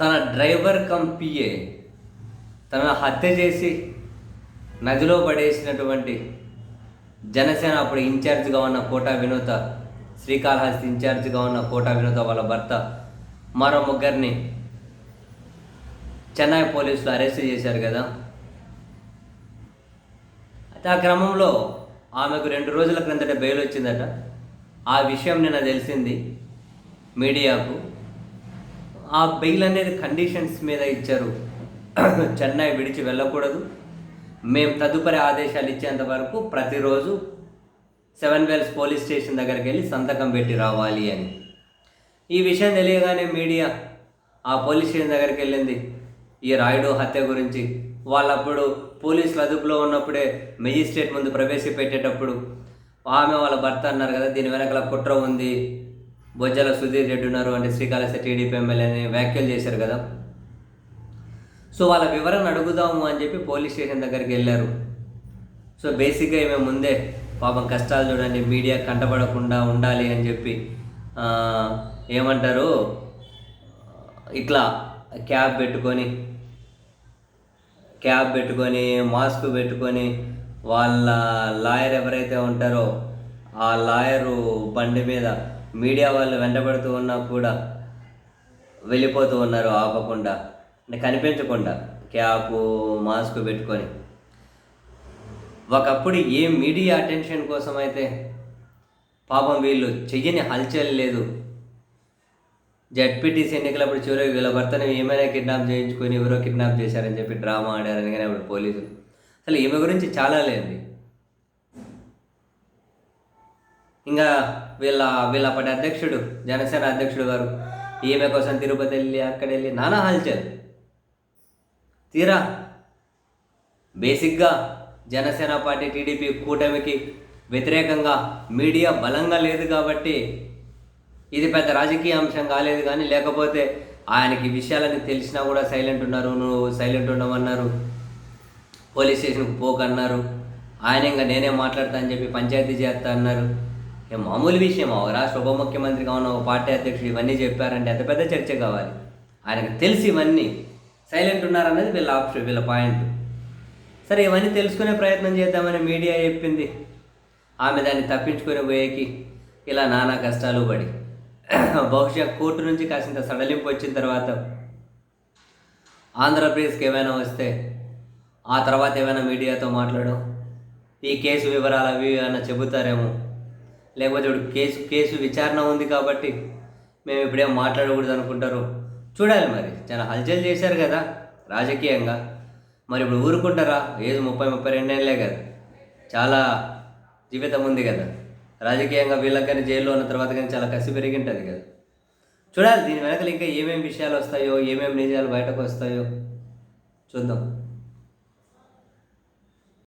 తన driver cum PA తనను హత్య చేసి నదిలో పడేసినటువంటి జనసేన అప్పుడు ఇన్ఛార్జ్గా ఉన్న కోటా వినోత శ్రీకాళహస్తి ఇన్ఛార్జ్గా ఉన్న కోటా వినోత వాళ్ళ భర్త మరో ముగ్గురిని చెన్నై పోలీసులు అరెస్ట్ చేశారు కదా. అయితే ఆ క్రమంలో ఆమెకు రెండు రోజుల క్రిందట బెయిల్ వచ్చిందట. ఆ విషయం నిన్న తెలిసింది మీడియాకు. ఆ బెయిల్ అనేది కండిషన్స్ మీద ఇచ్చారు. చెన్నై విడిచి వెళ్ళకూడదు. మేము తదుపరి ఆదేశాలు ఇచ్చేంత వరకు ప్రతిరోజు సెవెన్ వెల్స్ పోలీస్ స్టేషన్ దగ్గరికి వెళ్ళి సంతకం పెట్టి రావాలి అని. ఈ విషయం తెలియగానే మీడియా ఆ పోలీస్ స్టేషన్ దగ్గరికి వెళ్ళింది. ఈ రాయుడు హత్య గురించి. వాళ్ళప్పుడు పోలీసులు అదుపులో ఉన్నప్పుడే మెజిస్ట్రేట్ ముందు ప్రవేశపెట్టేటప్పుడు ఆమె వాళ్ళ భర్త అన్నారు కదా దీని వెనకాల కుట్ర ఉంది. బొజ్జల సుధీర్ రెడ్డి ఉన్నారు అంటే శ్రీకాళహస్తి టీడీపీ ఎమ్మెల్యేని వ్యాఖ్యలు చేశారు కదా. సో వాళ్ళ వివరణ అడుగుదాము అని చెప్పి పోలీస్ స్టేషన్ దగ్గరికి వెళ్ళారు. సో బేసిక్గా ఈమె ముందే పాపం కష్టాలు చూడండి మీడియా కంటపడకుండా ఉండాలి అని చెప్పి ఏమంటారు? ఇట్లా క్యాబ్ పెట్టుకొని క్యాబ్ పెట్టుకొని మాస్క్ పెట్టుకొని వాళ్ళ లాయర్ ఎవరైతే ఉంటారో ఆ లాయరు బండి మీద మీడియా వాళ్ళు వెంటబడుతూ ఉన్నా కూడా వెళ్ళిపోతూ ఉన్నారు ఆపకుండా. అంటే కనిపించకుండా. క్యాప్ మాస్క్ పెట్టుకొని. ఒకప్పుడు ఏ మీడియా అటెన్షన్ కోసం అయితే పాపం వీళ్ళు చెయ్యని హల్చల్ లేదు. జడ్పీటీసీ ఎన్నికలప్పుడు చివరికి వీళ్ళ భర్తను ఏమైనా కిడ్నాప్ చేయించుకొని ఎవరో కిడ్నాప్ చేశారని చెప్పి డ్రామా ఆడారని కానీ అప్పుడు పోలీసులు. అసలు ఈమె గురించి చాలా లేండి ఇంకా వీళ్ళ వీళ్ళ అప్పటి అధ్యక్షుడు జనసేన అధ్యక్షుడు గారు. ఈమె కోసం తిరుపతి వెళ్ళి అక్కడ వెళ్ళి నానా హల్చల్. తీరా? బేసిక్గా జనసేన పార్టీ టీడీపీ కూటమికి వ్యతిరేకంగా మీడియా బలంగా లేదు కాబట్టి ఇది పెద్ద రాజకీయ అంశం కాలేదు కానీ లేకపోతే ఆయనకి విషయాలని తెలిసినా కూడా సైలెంట్ ఉన్నారు నువ్వు సైలెంట్ ఉండమన్నారు పోలీస్ స్టేషన్కి పోకన్నారు. ఆయన ఇంకా నేనే మాట్లాడతా అని చెప్పి పంచాయతీ చేస్తా అన్నారు. ఏ మామూలు విషయం. ఒక రాష్ట్ర ఉప ముఖ్యమంత్రిగా ఉన్న ఒక పార్టీ అధ్యక్షుడు ఇవన్నీ చెప్పారంటే ఎంత పెద్ద చర్చ కావాలి? ఆయనకు తెలిసి ఇవన్నీ. సైలెంట్ ఉన్నారన్నది వీళ్ళ ఆప్షన్ వీళ్ళ పాయింట్. సరే ఇవన్నీ తెలుసుకునే ప్రయత్నం చేద్దామని మీడియా చెప్పింది. ఆమె దాన్ని తప్పించుకుని పోయేకి ఇలా నానా కష్టాలు పడి. బహుశా కోర్టు నుంచి కాసింత సడలింపు వచ్చిన తర్వాత ఆంధ్రప్రదేశ్కి ఏమైనా వస్తే ఆ తర్వాత ఏమైనా మీడియాతో మాట్లాడడం? ఈ కేసు వివరాలు అవి ఏమైనా చెబుతారేమో? లేకపోతే ఇప్పుడు కేసు కేసు విచారణ ఉంది కాబట్టి మేము ఇప్పుడేం మాట్లాడకూడదు అనుకుంటారు. చూడాలి మరి. చాలా హల్చల్ చేశారు కదా రాజకీయంగా. మరి ఇప్పుడు ఊరుకుంటారా? ఏది ముప్పై ముప్పై రెండేళ్ళే కదా. చాలా జీవితం ఉంది కదా. రాజకీయంగా వీళ్ళకి కానీ జైల్లో ఉన్న తర్వాత కానీ చాలా కసి పెరిగి ఉంటుంది కదా. చూడాలి దీని వెనకలు ఇంకా ఏమేమి విషయాలు వస్తాయో ఏమేమి నిజాలు బయటకు వస్తాయో. చూద్దాం.